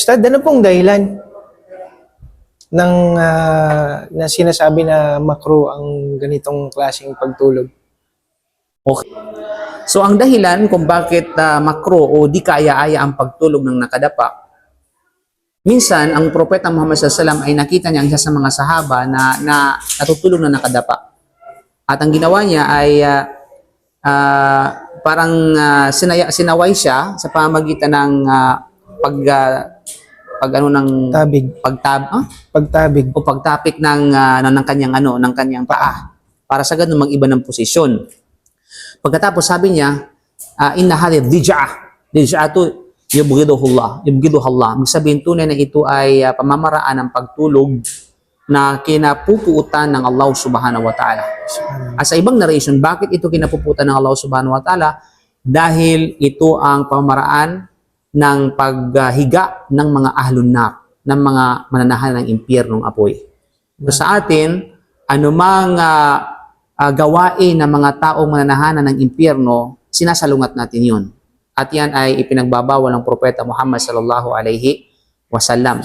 Ustad, ano pong dahilan ng ah, na sinasabi na makro ang ganitong klaseng pagtulog? Okay. So ang dahilan kung bakit ah, makro o di kaya-aya ang pagtulog ng nakadapa, minsan ang propeta Muhammad SAW ay nakita niya ang isa sa mga sahaba na, na natutulog na nakadapa. At ang ginawa niya ay ah, ah, parang ah, sinaya, sinaway siya sa pamagitan ng ah, pag ah, pag ano ng Tabig, pagtab ah? pagtabig. o pagtapik ng ah, ng, ng kanyang ano ng kanyang paa para sa ganun mag-iba ng posisyon. Pagkatapos sabi niya, uh, inna hadhihi dij'a. Dij'atu yubghiduhullah. Yubghiduhullah. Ibig sabihin tunay na ito ay ah, pamamaraan ng pagtulog na kinapupuutan ng Allah Subhanahu wa Ta'ala. At sa ibang narration, bakit ito kinapuputan ng Allah Subhanahu wa Ta'ala? Dahil ito ang pamamaraan ng paghiga ng mga ahlun nar, ng mga mananahan ng impyernong apoy. So sa atin, anumang ah, ah, gawain ng mga taong mananahanan ng impyerno, sinasalungat natin yun. At yan ay ipinagbabawal ng propeta Muhammad sallallahu alaihi wasallam.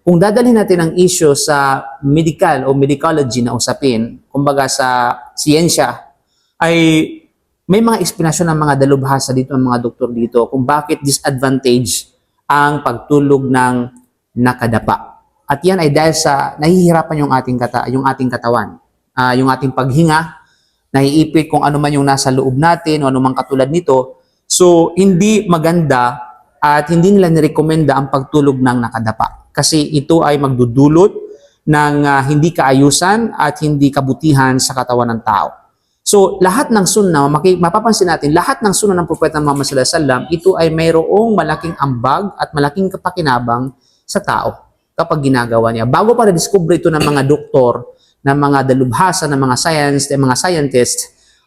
Kung dadalhin natin ang issue sa medical o medicology na usapin, kumbaga sa siyensya, ay may mga explanation ng mga dalubhasa dito, ng mga doktor dito, kung bakit disadvantage ang pagtulog ng nakadapa. At yan ay dahil sa nahihirapan yung ating, kata, yung ating katawan, Ah, yung ating paghinga, naiipit kung ano man yung nasa loob natin o man katulad nito. So, hindi maganda at hindi nila nirekomenda ang pagtulog ng nakadapa. Kasi ito ay magdudulot ng ah, hindi kaayusan at hindi kabutihan sa katawan ng tao. So, lahat ng sunnah, mapapansin natin, lahat ng sunnah ng Propeta Muhammad sallallahu alaihi wasallam, ito ay mayroong malaking ambag at malaking kapakinabang sa tao kapag ginagawa niya. Bago pa na-discover ito ng mga doktor, ng mga dalubhasa, ng mga science, ng mga scientist,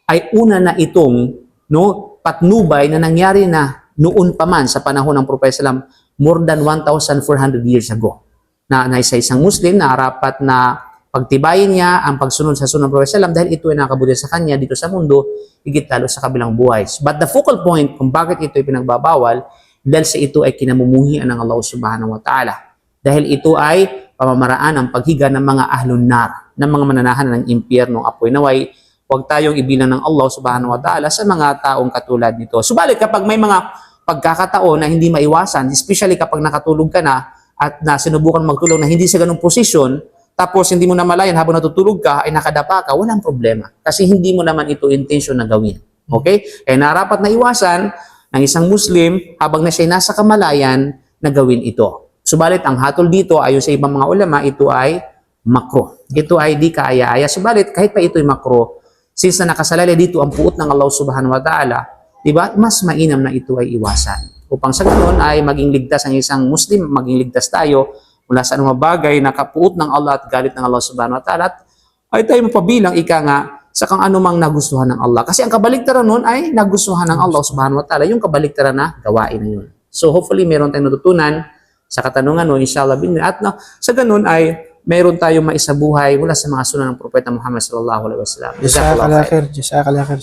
ay una na itong no, patnubay na nangyari na noon pa man sa panahon ng Propeta Sallam, more than 1,400 years ago. Na, na isa isang Muslim na harapat na pagtibayin niya ang pagsunod sa sunod ng Propeta Sallam dahil ito ay nakabuti sa kanya dito sa mundo, higit lalo sa kabilang buhay. But the focal point kung bakit ito ay pinagbabawal, dahil sa ito ay kinamumuhian ng Allah subhanahu wa ta'ala. Dahil ito ay pamamaraan ng paghiga ng mga ahlun nar, ng mga mananahan ng impyerno apoy naway huwag tayong ibilang ng Allah subhanahu wa ta'ala sa mga taong katulad nito. Subalit kapag may mga pagkakataon na hindi maiwasan, especially kapag nakatulog ka na at na sinubukan magtulog na hindi sa ganung posisyon, tapos hindi mo na malayan habang natutulog ka ay nakadapa ka, walang problema. Kasi hindi mo naman ito intention na gawin. Okay? Kaya narapat na iwasan ng isang Muslim habang na siya nasa kamalayan na gawin ito. Subalit ang hatol dito ayon sa ibang mga ulama, ito ay makro. Ito ay di kaaya-aya. Subalit kahit pa ito ay makro, since na nakasalalay dito ang puot ng Allah subhanahu wa ta'ala, di ba, mas mainam na ito ay iwasan. Upang sa ganoon ay maging ligtas ang isang Muslim, maging ligtas tayo mula sa anumang bagay na kapuot ng Allah at galit ng Allah subhanahu wa ta'ala at ay tayo mapabilang ika nga sa kang anumang nagustuhan ng Allah. Kasi ang kabaligtaran nun ay nagustuhan ng Allah subhanahu wa ta'ala, yung kabaligtaran na gawain na yun. So hopefully meron tayong natutunan sa katanungan nun, inshallah bin at na, sa ganun ay meron tayong maisabuhay mula sa mga sunan ng Propeta Muhammad sallallahu alaihi wasallam. Jazakallahu Jazakallah khair. Jazakallah khair.